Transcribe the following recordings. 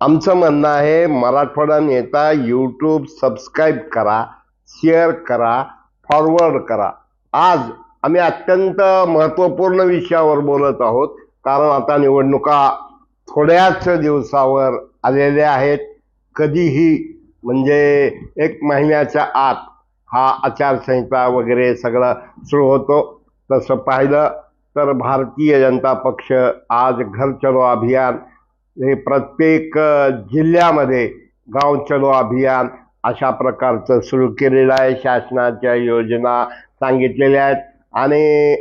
आमचं म्हणणं आहे मराठवाडा नेता यूट्यूब सबस्क्राईब करा शेअर करा फॉरवर्ड करा. आज आम्ही अत्यंत महत्त्वपूर्ण विषयावर बोलत आहोत. कारण आता निवडणुका थोड्याच दिवसावर आलेल्या आहेत. कधीही म्हणजे एक महिन्याच्या आत हा आचारसंहिता वगैरे सगळं सुरू होतो. तसं पाहिलं तर भारतीय जनता पक्ष आज घर चलो अभियान हे प्रत्येक जिल्ह्यामध्ये गाव चलो अभियान अशा प्रकारचं सुरू केलेलं आहे. शासनाच्या योजना सांगितलेल्या आहेत. आणि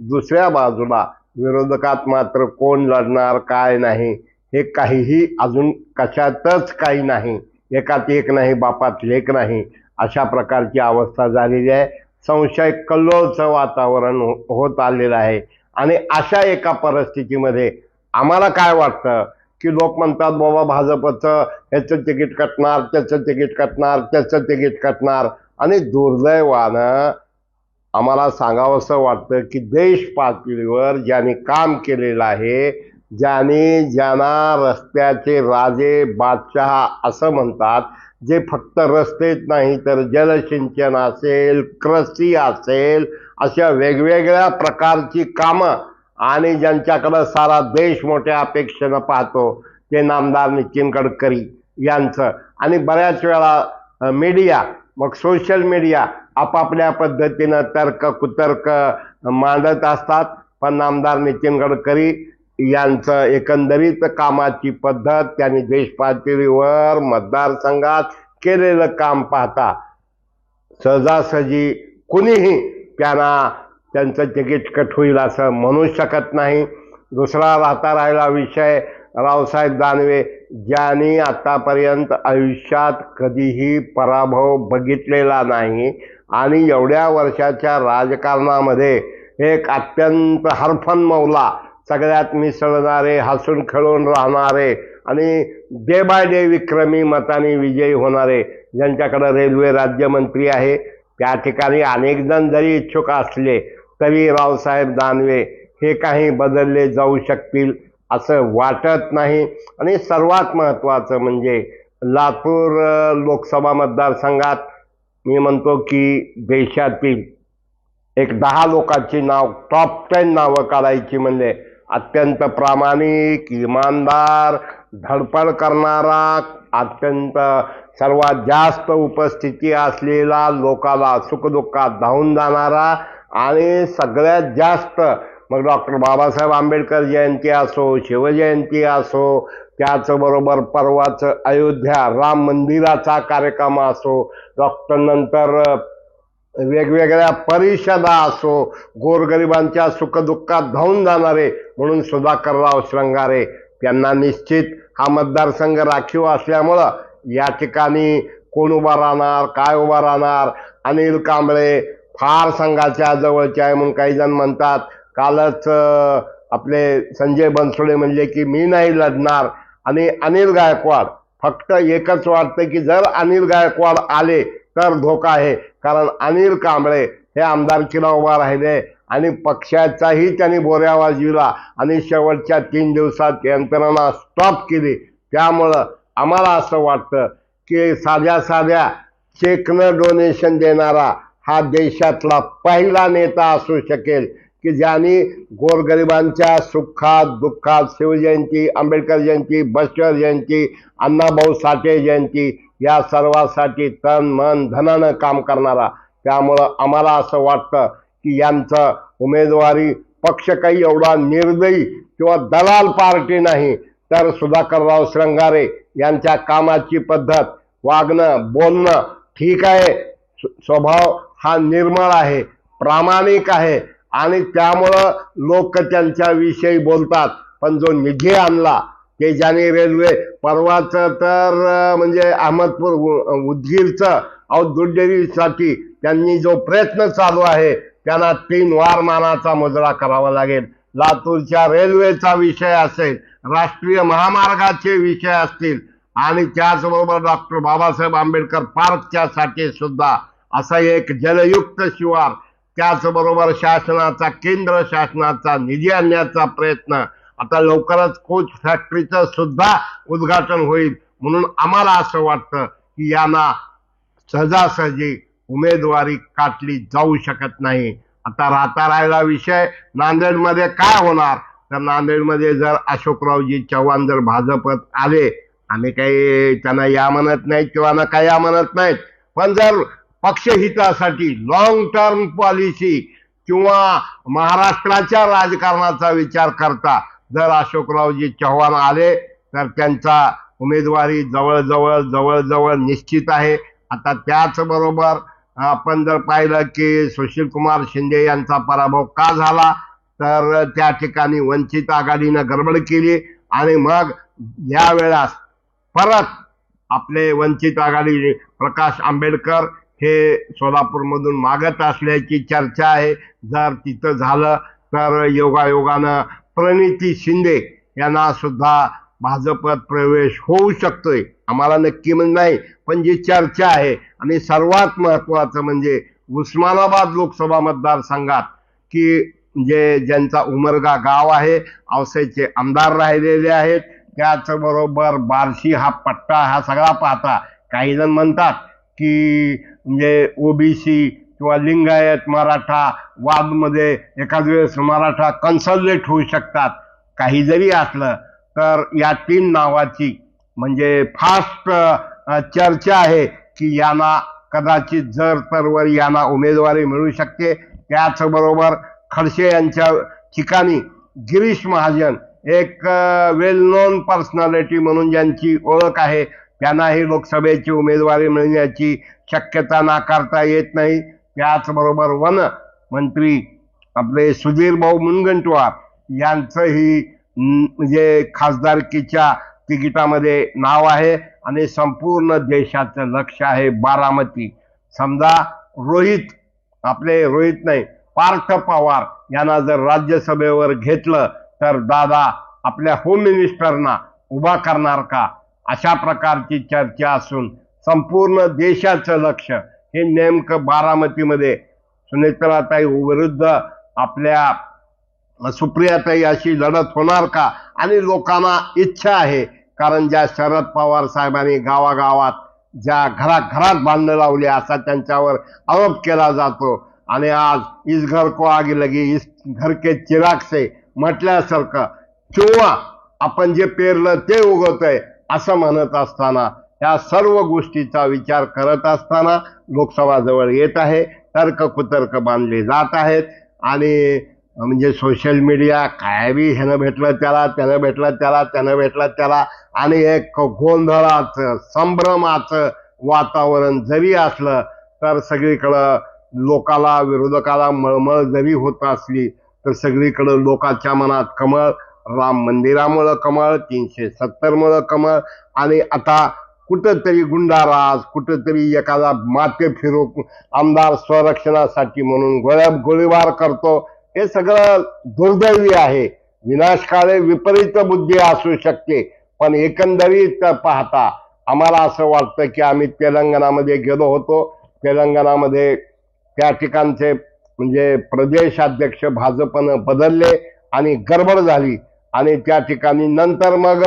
दुसऱ्या बाजूला विरोधकात मात्र कोण लढणार काय नाही हे काहीही अजून कशातच काही नाही. एकात एक नाही बापात लेख नाही अशा प्रकारची अवस्था झालेली आहे. संशय कल्लोळचं वातावरण हो- होत आलेलं आहे. आणि अशा एका परिस्थितीमध्ये आम्हाला काय वाटतं? की लोक म्हणतात बाबा भाजपचं ह्याचं तिकीट कटणार त्याचं तिकीट कटणार त्याचं तिकीट कटणार. आणि दुर्दैवानं आम्हाला सांगावंसं वाटतं की देश पातळीवर ज्यांनी काम केलेलं आहे ज्यांनी ज्यांना रस्त्याचे राजे बादशहा असं म्हणतात जे फक्त रस्तेच नाही तर जलसिंचन असेल कृषी असेल अशा वेगवेगळ्या प्रकारची कामं आणि ज्यांच्याकडं सारा देश मोठ्या अपेक्षेनं पाहतो ते नामदार नितीन गडकरी यांचं. आणि बऱ्याच वेळा मीडिया मग सोशल मीडिया आपापल्या पद्धतीनं तर्क कुतर्क मांडत असतात. पण नामदार नितीन गडकरी यांचं एकंदरीत कामाची पद्धत त्यांनी देशपातळीवर मतदारसंघात केलेलं काम पाहता. सहजासहजी कुणीही त्यांना त्यांचं तिकीट कट होईल असं म्हणू शकत नाही. दुसरा राहता राहिला विषय रावसाहेब दानवे ज्यांनी आत्तापर्यंत आयुष्यात कधीही पराभव बघितलेला नाही आणि एवढ्या वर्षाच्या राजकारणामध्ये एक अत्यंत हरफन मौला सगळ्यात मिसळणारे हसून खेळून राहणारे आणि डे बाय डे विक्रमी मताने विजयी होणारे ज्यांच्याकडं रेल्वे राज्यमंत्री आहे. त्या ठिकाणी अनेक जण जरी इच्छुक असले तरी रावसाहेब दानवे हे काही बदलले जाऊ शकतील असं वाटत नाही. आणि सर्वात महत्त्वाचं म्हणजे लातूर लोकसभा मतदारसंघात मी म्हणतो की देशातील एक दहा लोकांची नाव टॉप टेन नावं काढायची म्हणजे अत्यंत प्रामाणिक इमानदार धडपड करणारा अत्यंत सर्वात जास्त उपस्थिती असलेला लोकाला सुखदुःखात धावून जाणारा आणि सगळ्यात जास्त मग डॉक्टर बाबासाहेब आंबेडकर जयंती असो शिवजयंती असो त्याचबरोबर परवाचं अयोध्या राम मंदिराचा कार्यक्रम असो डॉक्टर नंतर वेगवेगळ्या परिषदा असो गोरगरिबांच्या सुखदुःखात धावून जाणारे म्हणून सुधाकरराव श्रंगारे त्यांना निश्चित हा मतदारसंघ राखीव असल्यामुळं या ठिकाणी कोण उभा राहणार काय उभा राहणार? अनिल कांबळे फार संघाच्या जवळचे आहे म्हणून काही जण म्हणतात कालच आपले संजय बनसोडे म्हणले की मी नाही लढणार. आणि अनिल गायकवाड फक्त एकच वाटतं की जर अनिल गायकवाड आले तर धोका आहे. कारण अनिल कांबळे हे आमदारकीला उभा राहिले आणि पक्षाचाही त्यांनी बोऱ्या वाजविला आणि शेवटच्या तीन दिवसात यंत्रणा स्टॉप केली. त्यामुळं आम्हाला असं वाटतं की साध्या साध्या चेकनं डोनेशन देणारा हा देशातला पहिला नेता असू शकेल की ज्यांनी गोरगरिबांच्या सुखात दुःखात शिवजयंती आंबेडकर जयंती बस्टर जयंती अण्णाभाऊ साठे जयंती या सर्वासाठी तन मन धनानं काम करणारा. त्यामुळं आम्हाला असं वाटतं की यांचं उमेदवारी पक्ष काही एवढा निर्दयी किंवा दलाल पार्टी नाही तर सुधाकरराव श्रंगारे यांच्या कामाची पद्धत वागणं बोलणं ठीक आहे. स्व- स्वभाव हा निर्मळ आहे प्रामाणिक आहे आणि त्यामुळं लोक त्यांच्याविषयी बोलतात. पण जो निधी आणला ते ज्याने रेल्वे परवाचं तर म्हणजे अहमदपूर उदगीरचं औद्योगिकसाठी त्यांनी जो प्रयत्न चालू आहे त्यांना तीन वार मानाचा मुजरा करावा लागेल. लातूरच्या रेल्वेचा विषय असेल राष्ट्रीय महामार्गाचे विषय असतील आणि त्याचबरोबर डॉक्टर बाबासाहेब आंबेडकर पार्कच्यासाठी सुद्धा असा एक जलयुक्त शिवार त्याचबरोबर शासनाचा केंद्र शासनाचा निधी आणण्याचा प्रयत्न. आता लवकरच कोच फॅक्टरीचं सुद्धा उद्घाटन होईल. म्हणून आम्हाला असं वाटतं की यांना सहजासहजी उमेदवारी काटली जाऊ शकत नाही. आता राहता राहिला विषय. नांदेडमध्ये काय होणार? तर नांदेडमध्ये जर अशोकरावजी चव्हाण जर भाजपत आले आम्ही काही त्यांना या म्हणत नाहीत किंवा ना काही या म्हणत नाहीत. पण जर पक्षहितासाठी लॉंग टर्म पॉलिसी किंवा महाराष्ट्राच्या राजकारणाचा विचार करता जर अशोकरावजी चव्हाण आले तर त्यांचा उमेदवारी जवळजवळ जवळजवळ निश्चित आहे. आता त्याचबरोबर आपण जर पाहिलं की सुशील कुमार शिंदे यांचा पराभव का झाला तर त्या ठिकाणी वंचित आघाडीनं गडबड केली आणि मग या वेळास परत आपले वंचित आघाडी प्रकाश आंबेडकर हे सोलापूरमधून मागत असल्याची चर्चा आहे. जर तिथं झालं तर योगायोगानं प्रणिती शिंदे यांना सुद्धा भाजपात प्रवेश होऊ शकतोय. आम्हाला नक्की म्हणजे नाही पण जी चर्चा आहे आणि सर्वात महत्वाचं म्हणजे उस्मानाबाद लोकसभा मतदारसंघात की जे ज्यांचा उमरगा गाव आहे औसेचे आमदार राहिलेले आहेत त्याचबरोबर बार्शी हा पट्टा हा सगळा पाहता काही जण म्हणतात की म्हणजे ओबीसी किंवा लिंगायत मराठा वादमध्ये एखाद वेळेस मराठा कन्सल्टेट होऊ शकतात. काही जरी असलं तर या तीन नावाची म्हणजे फास्ट चर्चा आहे की यांना कदाचित जर तरवर यांना उमेदवारी मिळू शकते. त्याचबरोबर खडसे यांच्या ठिकाणी गिरीश महाजन एक वेल नोन पर्सनॅलिटी म्हणून ज्यांची ओळख आहे. त्यांनाही लोकसभेची उमेदवारी मिळण्याची शक्यता नाकारता येत नाही. त्याचबरोबर वन मंत्री आपले सुधीर भाऊ मुनगंटवार यांचंही म्हणजे खासदारकीच्या तिकिटामध्ये नाव आहे आणि संपूर्ण देशाचं लक्ष आहे बारामती. समजा रोहित आपले रोहित नाही पार्थ पवार यांना जर राज्यसभेवर घेतलं तर दादा आपल्या होम मिनिस्टरना उभा करणार का? अशा प्रकारची चर्चा असून संपूर्ण देशाचं लक्ष हे नेमकं बारामतीमध्ये. सुनेत्राताई विरुद्ध आपल्या सुप्रियाताई अशी लढत होणार का? आणि लोकांना इच्छा आहे. कारण ज्या शरद पवार साहेबांनी गावागावात ज्या घराघरात बांधणं लावली असा त्यांच्यावर आरोप केला जातो. आणि आज इस घर को आगे लगी इस घर के चिराग से म्हटल्यासारखं किंवा आपण जे पेरलं ते उगवतंय. असं म्हणत असताना या सर्व गोष्टीचा विचार करत असताना लोकसभा जवळ येत आहे तर्क कुतर्क बांधले जात आहेत आणि म्हणजे सोशल मीडिया काय बी ह्यानं भेटलं त्याला त्यानं भेटलं त्याला त्यानं भेटलं त्याला आणि एक गोंधळाचं संभ्रमाचं वातावरण जरी असलं तर सगळीकडं लोकाला विरोधकाला मळमळ जरी होत असली तर सगळीकडं लोकांच्या मनात कमळ राम मंदिरामुळं कमळ तीनशे सत्तरमुळं कमळ. आणि आता कुठंतरी गुंडाराज कुठंतरी एखादा माते फिरो आमदार स्वरक्षणासाठी म्हणून गोळ्या गोळीबार करतो. हे सगळं दुर्दैवी आहे. विनाशकाळे विपरीत बुद्धी असू शकते पण एकंदरीत पाहता आम्हाला असं वाटतं की आम्ही तेलंगणामध्ये गेलो होतो. तेलंगणामध्ये त्या ठिकाणचे म्हणजे प्रदेशाध्यक्ष भाजपनं बदलले आणि गडबड झाली. आणि त्या ठिकाणी नंतर मग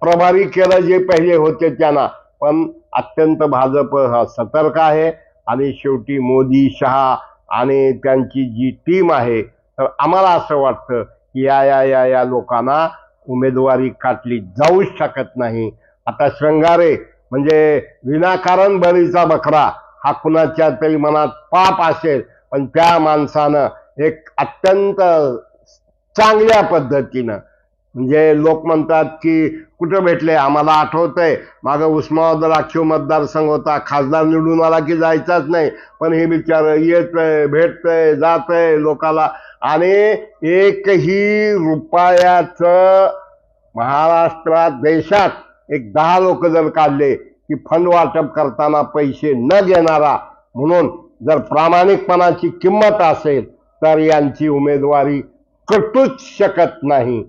प्रभारी केलं जे पहिले होते त्यांना. पण अत्यंत भाजप हा सतर्क आहे. आणि शेवटी मोदी शहा आणि त्यांची जी टीम आहे तर आम्हाला असं वाटतं की या या या या लोकांना उमेदवारी काटली जाऊच शकत नाही. आता श्रंगारे म्हणजे विनाकारण बळीचा बकरा हा कुणाच्या तरी मनात पाप असेल पण त्या माणसानं एक अत्यंत चांगल्या पद्धतीनं म्हणजे लोक म्हणतात की कुठं भेटले? आम्हाला आठवतंय. मागं उस्मानाबाद राखीव मतदारसंघ होता. खासदार निवडून आला की जायचाच नाही. पण हे बिचार येतंय भेटतंय जातंय लोकाला. आणि एकही रुपयाचं महाराष्ट्रात देशात एक दहा लोक जर काढले की फंड वाटप करताना पैसे न घेणारा म्हणून जर प्रामाणिकपणाची किंमत असेल तर यांची उमेदवारी कटूच शकत नाही.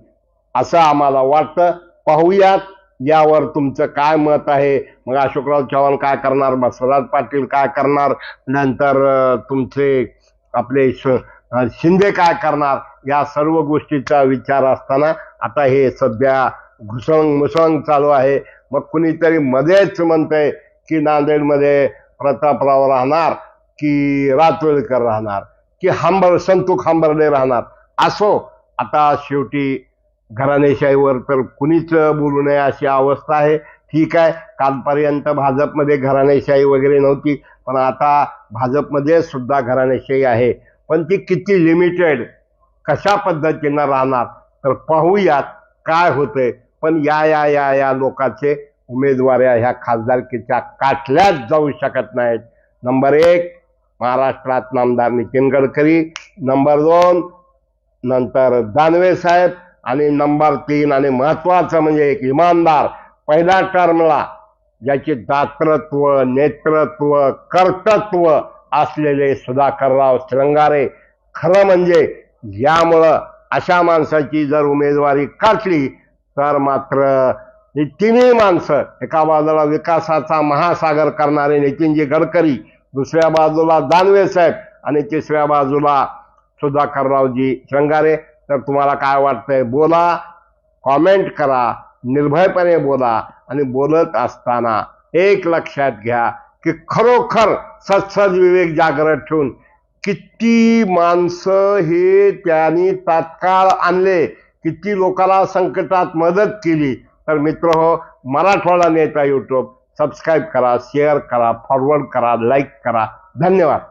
असं आम्हाला वाटतं. पाहूयात यावर तुमचं काय मत आहे. मग अशोकराव चव्हाण काय करणार? बसवराज पाटील काय करणार? नंतर तुमचे आपले शिंदे काय करणार? या सर्व गोष्टीचा विचार असताना आता हे सध्या घुसंग मुसळंग चालू आहे. मग कुणीतरी मध्येच म्हणतंय की नांदेडमध्ये प्रतापराव राहणार की रातवेळकर राहणार की हांबर संतू खांबर्डे राहणार. असो आता शेवटी घराणेशाहीवर तर कुणीच बोलू नये अशी अवस्था आहे. ठीक आहे कालपर्यंत भाजपमध्ये घराणेशाही वगैरे नव्हती पण आता भाजपमध्ये सुद्धा घराणेशाही आहे. पण ती किती लिमिटेड कशा पद्धतीनं राहणार? तर पाहूयात काय होतंय. पण या या या या लोकांचे उमेदवाऱ्या ह्या खासदारकीच्या काटल्याच जाऊ शकत नाहीत. नंबर एक महाराष्ट्रात नामदार नितीन गडकरी. नंबर दोन नंतर दानवे साहेब. आणि नंबर तीन आणि महत्वाचं म्हणजे एक इमानदार पहिला टर्मला ज्याचे दातृत्व नेतृत्व कर्तृत्व असलेले सुधाकरराव श्रंगारे खरं म्हणजे यामुळं अशा माणसाची जर उमेदवारी काढली तर मात्र ही तिन्ही माणसं एका बाजूला विकासाचा महासागर करणारे नितीनजी गडकरी दुसऱ्या बाजूला दानवे साहेब आणि तिसऱ्या बाजूला सुधाकररावजी श्रंगारे. तर तुम्हाला काय वाटतंय बोला कॉमेंट करा निर्भयपणे बोला आणि बोलत असताना एक लक्षात घ्या की खरोखर सत्सद विवेक जागृत ठेवून किती माणसं हे त्यांनी तात्काळ आणले किती लोकांना संकटात मदत केली. तर मित्र हो मराठवाडा नेता यूट्यूब सबस्क्राईब करा शेअर करा फॉरवर्ड करा लाईक करा. धन्यवाद.